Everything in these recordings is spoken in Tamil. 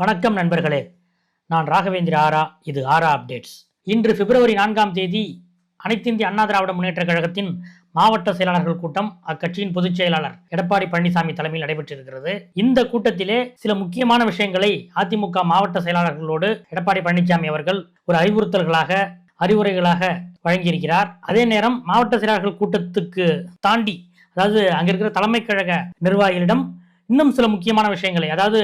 வணக்கம் நண்பர்களே. நான் ராகவேந்திர ஆரா இது ஆரா அப்டேட்ஸ். இன்று பிப்ரவரி நான்காம் தேதி அனைத்திந்திய அண்ணா திராவிட முன்னேற்ற கழகத்தின் மாவட்ட செயலாளர்கள் கூட்டம் அக்கட்சியின் பொதுச் செயலாளர் எடப்பாடி பழனிசாமி தலைமையில் நடைபெற்றிருக்கிறது. இந்த கூட்டத்திலே சில முக்கியமான விஷயங்களை அதிமுக மாவட்ட செயலாளர்களோடு எடப்பாடி பழனிசாமி அவர்கள் ஒரு அறிவுறுத்தல்களாக அறிவுரைகளாக வழங்கியிருக்கிறார். அதே நேரம் மாவட்ட செயலாளர்கள் கூட்டத்துக்கு தாண்டி அதாவது அங்க இருக்கிற தலைமை கழக நிர்வாகிகளிடம் இன்னும் சில முக்கியமான விஷயங்களை அதாவது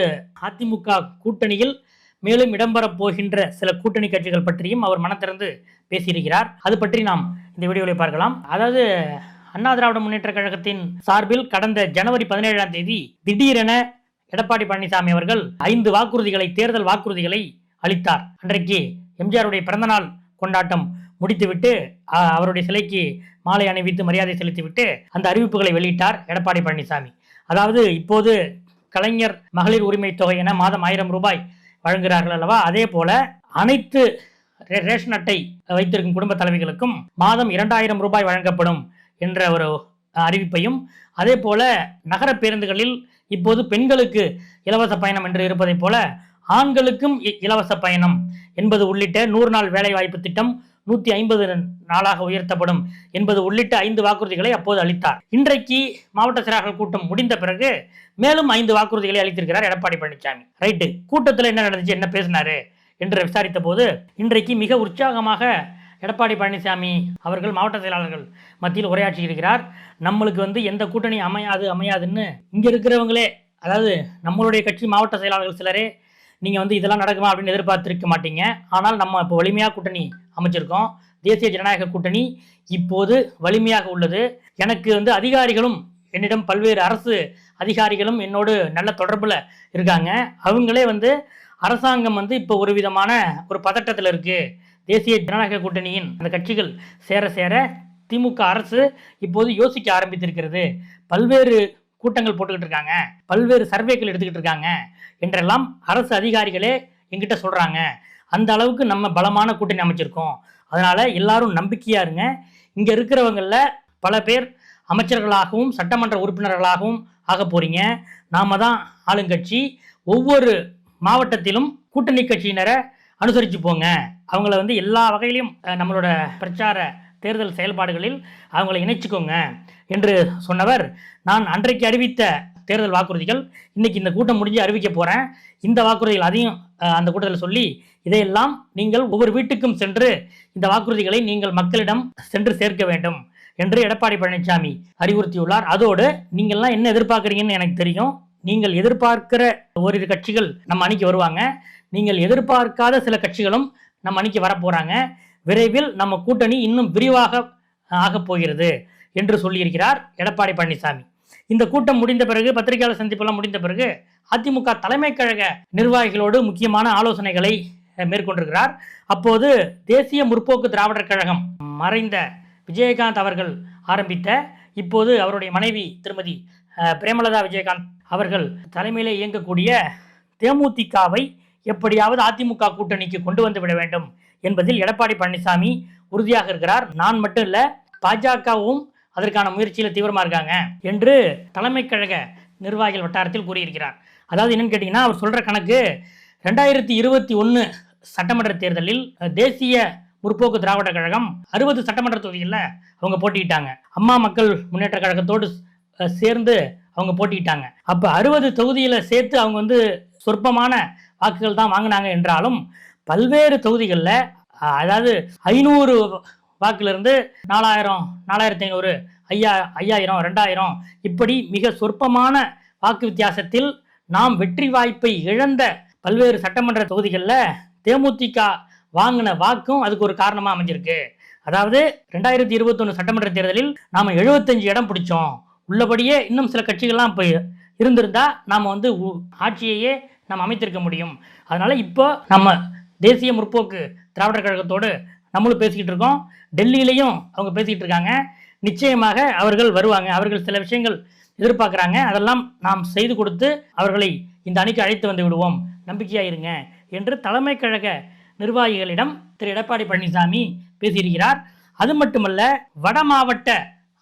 அதிமுக கூட்டணியில் மேலும் இடம்பெறப் போகின்ற சில கூட்டணி கட்சிகள் பற்றியும் அவர் மனத்திறந்து பேசியிருக்கிறார். அது பற்றி நாம் இந்த வீடியோவில் பார்க்கலாம். அதாவது அண்ணா திராவிட முன்னேற்ற கழகத்தின் சார்பில் கடந்த ஜனவரி பதினேழாம் தேதி திடீரென எடப்பாடி பழனிசாமி அவர்கள் ஐந்து வாக்குறுதிகளை தேர்தல் வாக்குறுதிகளை அளித்தார். அன்றைக்கு எம்ஜிஆருடைய பிறந்தநாள் கொண்டாட்டம் முடித்துவிட்டு அவருடைய சிலைக்கு மாலை அணிவித்து மரியாதை செலுத்திவிட்டு அந்த அறிவிப்புகளை வெளியிட்டார் எடப்பாடி பழனிசாமி. அதாவது இப்போது கலைஞர் மகளிர் உரிமை தொகை என மாதம் ஆயிரம் ரூபாய் வழங்குகிறார்கள் அல்லவா? அதே போல அனைத்து ரே- ரேஷன் அட்டை வைத்திருக்கும் குடும்ப தலைவிகளுக்கும் மாதம் இரண்டாயிரம் ரூபாய் வழங்கப்படும் என்ற ஒரு அறிவிப்பையும் அதே போல நகர பேருந்துகளில் இப்போது பெண்களுக்கு இலவச பயணம் என்று இருப்பதைப் போல ஆண்களுக்கும் இ- இலவச பயணம் என்பது உள்ளிட்ட நூறு நாள் வேலைவாய்ப்பு திட்டம் நூற்றி ஐம்பது நாளாக உயர்த்தப்படும் என்பது உள்ளிட்ட ஐந்து வாக்குறுதிகளை அப்போது அளித்தார். இன்றைக்கு மாவட்ட செயலாளர்கள் கூட்டம் முடிந்த பிறகு மேலும் ஐந்து வாக்குறுதிகளை அளித்திருக்கிறார் எடப்பாடி பழனிசாமி ரைட்டு கூட்டத்தில் என்ன நடந்துச்சு என்ன பேசினாரு என்று விசாரித்த போது இன்றைக்கு மிக உற்சாகமாக எடப்பாடி பழனிசாமி அவர்கள் மாவட்ட செயலாளர்கள் மத்தியில் உரையாற்றி இருக்கிறார் நம்மளுக்கு வந்து எந்த கூட்டணி அமையாது அமையாதுன்னு இங்கே இருக்கிறவங்களே அதாவது நம்மளுடைய கட்சி மாவட்ட செயலாளர்கள் சிலரே நீங்கள் வந்து இதெல்லாம் நடக்குமா அப்படின்னு எதிர்பார்த்துருக்க மாட்டீங்க. ஆனால் நம்ம இப்போ வலிமையாக கூட்டணி அமைச்சிருக்கோம். தேசிய ஜனநாயக கூட்டணி இப்போது வலிமையாக உள்ளது. எனக்கு வந்து அதிகாரிகளும் என்னிடம் பல்வேறு அரசு அதிகாரிகளும் என்னோடு நல்ல தொடர்பில் இருக்காங்க. அவங்களே வந்து அரசாங்கம் வந்து இப்போ ஒரு விதமான ஒரு பதட்டத்தில் இருக்குது தேசிய ஜனநாயக கூட்டணியின் அந்த கட்சிகள் சேர சேர திமுக அரசு இப்போது யோசிக்க ஆரம்பித்திருக்கிறது. பல்வேறு கூட்டங்கள் போட்டுக்கிட்டு இருக்காங்க. பல்வேறு சர்வேக்கள் எடுத்துக்கிட்டு இருக்காங்க. என்றெல்லாம் அரசு அதிகாரிகளே எங்கிட்ட சொல்கிறாங்க அந்த அளவுக்கு நம்ம பலமான கூட்டணி அமைச்சிருக்கோம். அதனால் எல்லாரும் நம்பிக்கையாக இருங்க. இங்கே இருக்கிறவங்களில் பல பேர் அமைச்சர்களாகவும் சட்டமன்ற உறுப்பினர்களாகவும் ஆக போகிறீங்க நாம தான் ஆளுங்கட்சி. ஒவ்வொரு மாவட்டத்திலும் கூட்டணி கட்சியினரை அனுசரித்து போங்க. அவங்கள வந்து எல்லா வகையிலையும் நம்மளோட பிரச்சார தேர்தல் செயல்பாடுகளில் அவங்கள இணைச்சிக்கோங்க. என்று சொன்னவர். நான் அன்றைக்கு அறிவித்த தேர்தல் வாக்குறுதிகள் இன்னைக்கு இந்த கூட்டம் முடிஞ்சு அறிவிக்க போகிறேன் இந்த வாக்குறுதிகள் அதையும் அந்த கூட்டத்தில் சொல்லி இதையெல்லாம் நீங்கள் ஒவ்வொரு வீட்டுக்கும் சென்று இந்த வாக்குறுதிகளை நீங்கள் மக்களிடம் சென்று சேர்க்க வேண்டும் என்று எடப்பாடி பழனிசாமி அறிவுறுத்தியுள்ளார். அதோடு நீங்கள்லாம் என்ன எதிர்பார்க்குறீங்கன்னு எனக்கு தெரியும். நீங்கள் எதிர்பார்க்கிற ஓரிரு கட்சிகள் நம்ம அணிக்கு வருவாங்க. நீங்கள் எதிர்பார்க்காத சில கட்சிகளும் நம்ம அணிக்கு வரப்போகிறாங்க விரைவில் நம்ம கூட்டணி இன்னும் விரிவாக ஆகப் போகிறது. என்று சொல்லியிருக்கிறார் எடப்பாடி பழனிசாமி. இந்த கூட்டம் முடிந்த பிறகு பத்திரிகையாளர் சந்திப்பெல்லாம் முடிந்த பிறகு அதிமுக தலைமை கழக நிர்வாகிகளோடு முக்கியமான ஆலோசனைகளை மேற்கொண்டிருக்கிறார். அப்போது தேசிய முற்போக்கு திராவிடர் கழகம் மறைந்த விஜயகாந்த் அவர்கள் ஆரம்பித்த இப்போது அவருடைய மனைவி திருமதி பிரேமலதா விஜயகாந்த் அவர்கள் தலைமையிலே இயங்கக்கூடிய தேமுதிகவை எப்படியாவது அதிமுக கூட்டணிக்கு கொண்டு வந்து விட வேண்டும் என்பதில் எடப்பாடி பழனிசாமி உறுதியாக இருக்கிறார். நான் மட்டும் இல்லை பாஜகவும் அதற்கான முயற்சியில் தீவிரமாக இருக்காங்க என்று தலைமை கழக நிர்வாகிகள் வட்டாரத்தில் கூறியிருக்கிறார். அதாவது என்னன்னு கேட்டிங்கன்னா அவர் சொல்கிற கணக்கு ரெண்டாயிரத்தி இருபத்தி ஒன்று சட்டமன்ற தேர்தலில் தேசிய முற்போக்கு திராவிட கழகம் அறுபது சட்டமன்ற தொகுதிகளில் அவங்க போட்டிக்கிட்டாங்க அம்மா மக்கள் முன்னேற்ற கழகத்தோடு சேர்ந்து அவங்க போட்டிக்கிட்டாங்க அப்போ அறுபது தொகுதியில் சேர்த்து அவங்க வந்து சொற்பமான வாக்குகள் தான் வாங்கினாங்க என்றாலும் பல்வேறு தொகுதிகளில் அதாவது ஐநூறு வாக்கிலிருந்து நாலாயிரம் நாலாயிரத்தி ஐநூறு ஐயா ஐயாயிரம் ரெண்டாயிரம். இப்படி மிக சொற்பமான வாக்கு வித்தியாசத்தில் நாம் வெற்றி வாய்ப்பை இழந்த பல்வேறு சட்டமன்ற தொகுதிகளில் தேமுதிக வாங்கின வாக்கும் அதுக்கு ஒரு காரணமாக அமைஞ்சிருக்கு. அதாவது ரெண்டாயிரத்தி இருபத்தொன்று சட்டமன்ற தேர்தலில் நாம் எழுபத்தஞ்சு இடம் பிடிச்சோம். உள்ளபடியே இன்னும் சில கட்சிகள்லாம் இப்போ இருந்திருந்தால் நாம் வந்து உ- ஆட்சியையே நாம் அமைத்திருக்க முடியும். அதனால் இப்போ நம்ம தேசிய முற்போக்கு திராவிடர் கழகத்தோடு நம்மளும் பேசிக்கிட்டு இருக்கோம். டெல்லியிலையும் அவங்க பேசிக்கிட்டு இருக்காங்க. நிச்சயமாக அவர்கள் வருவாங்க. அவர்கள் சில விஷயங்கள் எதிர்பார்க்குறாங்க. அதெல்லாம் நாம் செய்து கொடுத்து அவர்களை இந்த அணிக்கு அழைத்து வந்து விடுவோம். நம்பிக்கையாக இருங்க என்று தலைமை கழக நிர்வாகிகளிடம் திரு. எடப்பாடி பழனிசாமி பேசியிருக்கிறார். அது மட்டுமல்ல வட மாவட்ட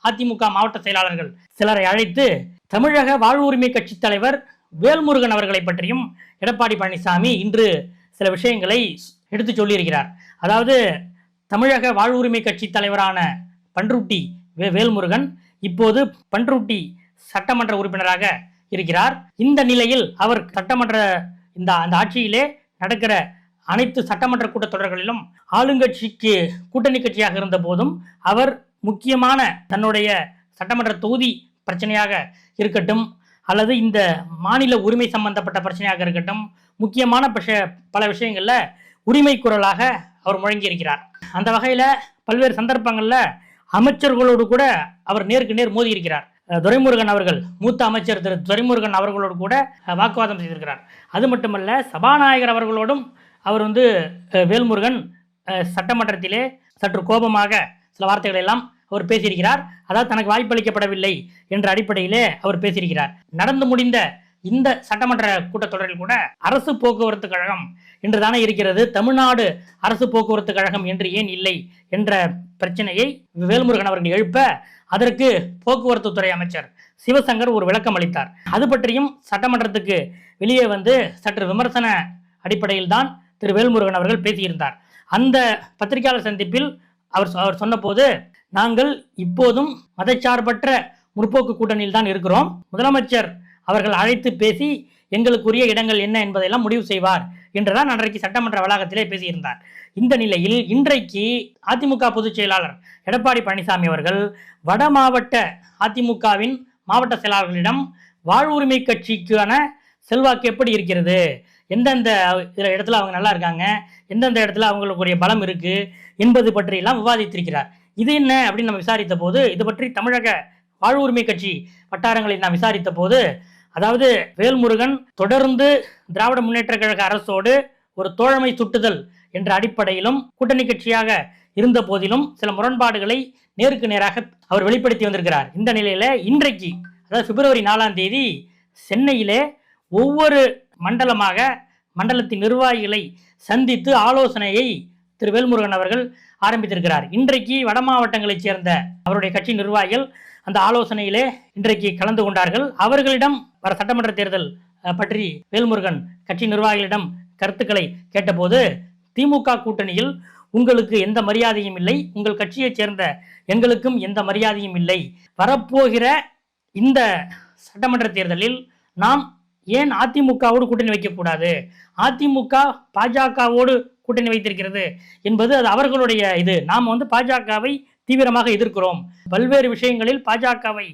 அதிமுக மாவட்ட செயலாளர்கள் சிலரை அழைத்து தமிழக வாழ்வுரிமை கட்சி தலைவர் வேல்முருகன் அவர்களை பற்றியும் எடப்பாடி பழனிசாமி இன்று சில விஷயங்களை எடுத்து சொல்லியிருக்கிறார். அதாவது தமிழக வாழ்வுரிமை கட்சி தலைவரான பன்ருட்டி வே வேல்முருகன் இப்போது பன்ருட்டி சட்டமன்ற உறுப்பினராக இருக்கிறார். இந்த நிலையில் அவர் சட்டமன்ற இந்த அந்த ஆட்சியிலே நடக்கிற அனைத்து சட்டமன்ற கூட்டத்தொடர்களிலும் ஆளுங்கட்சிக்கு கூட்டணி கட்சியாக இருந்த போதும் அவர் முக்கியமான தன்னுடைய சட்டமன்ற தொகுதி பிரச்சனையாக இருக்கட்டும் அல்லது இந்த மாநில உரிமை சம்பந்தப்பட்ட பிரச்சனையாக இருக்கட்டும் முக்கியமான பல விஷயங்களில் உரிமை குரலாக அவர் முழங்கியிருக்கிறார். அந்த வகையில் பல்வேறு சந்தர்ப்பங்களில் அமைச்சர்களோடு கூட அவர் நேருக்கு நேர் மோதி இருக்கிறார் துரைமுருகன் அவர்கள் மூத்த அமைச்சர் திரு துரைமுருகன் அவர்களோடு கூட வாக்குவாதம் செய்திருக்கிறார். அது மட்டுமல்ல சபாநாயகர் அவர்களோடும் அவர் வந்து வேல்முருகன் சட்டமன்றத்திலே சற்று கோபமாக சில வார்த்தைகளை எல்லாம் அவர் பேசியிருக்கிறார். அதாவது தனக்கு வாய்ப்பளிக்கப்படவில்லை என்ற அடிப்படையிலே அவர் பேசியிருக்கிறார். நடந்து முடிந்த இந்த சட்டமன்ற கூட்டத்தொடரில் கூட அரசு போக்குவரத்து கழகம் என்று தானே இருக்கிறது. தமிழ்நாடு அரசு போக்குவரத்து கழகம் என்று ஏன் இல்லை என்ற பிரச்சனையை வேல்முருகன் அவர்கள் எழுப்ப அதற்கு போக்குவரத்து துறை அமைச்சர் சிவசங்கர் ஒரு விளக்கம் அளித்தார். அது பற்றியும் சட்டமன்றத்துக்கு வெளியே வந்து சற்று விமர்சன அடிப்படையில் தான் திரு வேல்முருகன் அவர்கள் பேசியிருந்தார். அந்த பத்திரிகையாளர் சந்திப்பில் அவர் சொ- அவர் சொன்னபோது நாங்கள் இப்போதும் மதச்சார்பற்ற முற்போக்கு கூட்டணியில் தான் இருக்கிறோம். முதலமைச்சர் அவர்கள் அழைத்து பேசி எங்களுக்குரிய இடங்கள் என்ன என்பதையெல்லாம் முடிவு செய்வார் என்றுதான் அன்றைக்கு சட்டமன்ற வளாகத்திலே பேசியிருந்தார். இந்த நிலையில் இன்றைக்கு அதிமுக பொதுச் செயலாளர் எடப்பாடி பழனிசாமி அவர்கள் வட மாவட்ட அதிமுகவின் மாவட்ட செயலாளர்களிடம் வாழ்வுரிமை கட்சிக்கான செல்வாக்கு எப்படி இருக்கிறது? எந்தெந்த இடத்துல அவங்க நல்லா இருக்காங்க? எந்தெந்த இடத்துல அவங்களுக்குரிய பலம் இருக்கு? என்பது பற்றியெல்லாம் விவாதித்திருக்கிறார். இது என்ன அப்படின்னு நம்ம விசாரித்த போது இது பற்றி தமிழக வாழ்வுரிமை கட்சி வட்டாரங்களில் நாம் விசாரித்த போது அதாவது வேல்முருகன் தொடர்ந்து திராவிட முன்னேற்ற கழக அரசோடு ஒரு தோழமை சுட்டுதல் என்ற அடிப்படையிலும் கூட்டணி கட்சியாக இருந்த போதிலும் சில முரண்பாடுகளை நேருக்கு நேராக அவர் வெளிப்படுத்தி வந்திருக்கிறார். இந்த நிலையில இன்றைக்கு அதாவது பிப்ரவரி நாலாம் தேதி சென்னையிலே ஒவ்வொரு மண்டலமாக மண்டலத்தின் நிர்வாகிகளை சந்தித்து ஆலோசனையை திரு வேல்முருகன் அவர்கள் ஆரம்பித்திருக்கிறார். இன்றைக்கு வட மாவட்டங்களைச் சேர்ந்த அவருடைய கட்சி நிர்வாகிகள் அந்த ஆலோசனையிலே இன்றைக்கு கலந்து கொண்டார்கள். அவர்களிடம் வர சட்டமன்ற தேர்தல் பற்றி வேல்முருகன் கட்சி நிர்வாகிகளிடம் கருத்துக்களை கேட்டபோது திமுக கூட்டணியில் உங்களுக்கு எந்த மரியாதையும் இல்லை உங்கள் கட்சியைச் சேர்ந்த எங்களுக்கும் எந்த மரியாதையும் இல்லை. வரப்போகிற இந்த சட்டமன்ற தேர்தலில் நாம் ஏன் அதிமுகவோடு கூட்டணி வைக்கக்கூடாது? அதிமுக பாஜகவோடு கூட்டணி வைத்திருக்கிறது என்பது அது அவர்களுடைய இது. நாம் வந்து பாஜகவை தீவிரமாக எதிர்க்கிறோம். பல்வேறு விஷயங்களில் பாஜகவை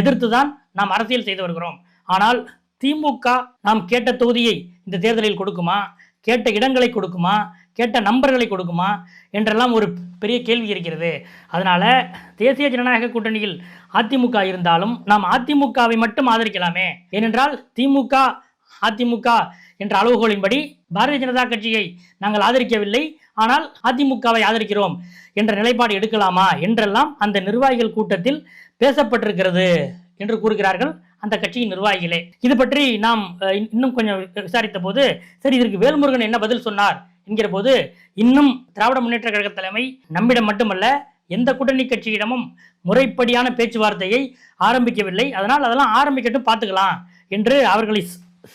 எதிர்த்து தான் நாம் அரசியல் செய்து வருகிறோம். ஆனால் திமுக நாம் கேட்ட தொகுதியை இந்த தேர்தலில் கொடுக்குமா? கேட்ட இடங்களை கொடுக்குமா? கேட்ட நம்பர்களை கொடுக்குமா? என்றெல்லாம் ஒரு பெரிய கேள்வி இருக்கிறது. அதனால தேசிய ஜனநாயக கூட்டணியில் அதிமுக இருந்தாலும் நாம் அதிமுகவை மட்டும் ஆதரிக்கலாமே. ஏனென்றால் திமுக அதிமுக என்ற அளவுகோலின்படி பாரதிய ஜனதா கட்சியை நாங்கள் ஆதரிக்கவில்லை. ஆனால் அதிமுகவை ஆதரிக்கிறோம் என்ற நிலைப்பாடு எடுக்கலாமா என்றெல்லாம் அந்த நிர்வாகிகள் கூட்டத்தில் பேசப்பட்டிருக்கிறது என்று கூறுகிறார்கள் அந்த கட்சியின் நிர்வாகிகளே. இது பற்றி நாம் இன்னும் கொஞ்சம் விசாரித்த போது சரி இதற்கு வேல்முருகன் என்ன பதில் சொன்னார் என்கிற போது இன்னும் திராவிட முன்னேற்ற கழக தலைமை நம்மிடம் மட்டுமல்ல எந்த கூட்டணி கட்சியிடமும் முறைப்படியான பேச்சுவார்த்தையை ஆரம்பிக்கவில்லை. அதனால் அதெல்லாம் ஆரம்பிக்கட்டும் பார்த்துக்கலாம் என்று அவர்களை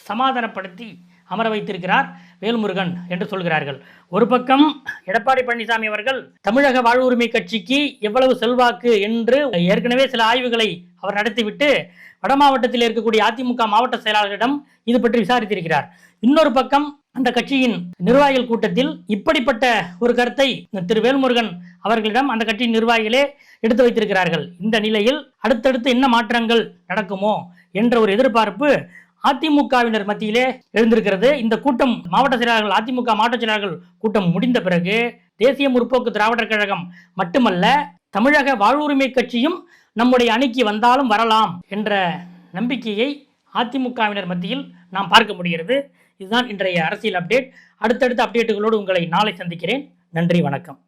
சமாதானப்படுத்தி அமர வைத்திருக்கிறார் வேல்முருகன் என்று சொல்கிறார்கள். ஒரு பக்கம் எடப்பாடி பழனிசாமி அவர்கள் தமிழக வாழ்வுரிமை கட்சிக்கு எவ்வளவு செல்வாக்கு? என்று ஏற்கனவே சில ஆய்வுகளை அவர் நடத்திவிட்டு வட மாவட்டத்தில் இருக்கக்கூடிய அதிமுக மாவட்ட செயலாளர்களிடம் இது பற்றி விசாரித்திருக்கிறார். இன்னொரு பக்கம் அந்த கட்சியின் நிர்வாகிகள் கூட்டத்தில் இப்படிப்பட்ட ஒரு கருத்தை திரு வேல்முருகன் அவர்களிடம் அந்த கட்சியின் நிர்வாகிகளே எடுத்து வைத்திருக்கிறார்கள். இந்த நிலையில் அடுத்தடுத்து என்ன மாற்றங்கள் நடக்குமோ என்ற ஒரு எதிர்பார்ப்பு அதிமுகவினர் மத்தியிலே எழுந்திருக்கிறது. இந்த கூட்டம் மாவட்ட செயலாளர்கள் அதிமுக மாவட்ட செயலாளர்கள் கூட்டம் முடிந்த பிறகு தேசிய முற்போக்கு திராவிடர் கழகம் மட்டுமல்ல தமிழக வாழ்வுரிமை கட்சியும் நம்முடைய அணிக்கு வந்தாலும் வரலாம் என்ற நம்பிக்கையை அதிமுகவினர் மத்தியில் நாம் பார்க்க முடிகிறது. இதுதான் இன்றைய அரசியல் அப்டேட். அடுத்தடுத்த அப்டேட்டுகளோடு உங்களை நாளை சந்திக்கிறேன். நன்றி வணக்கம்.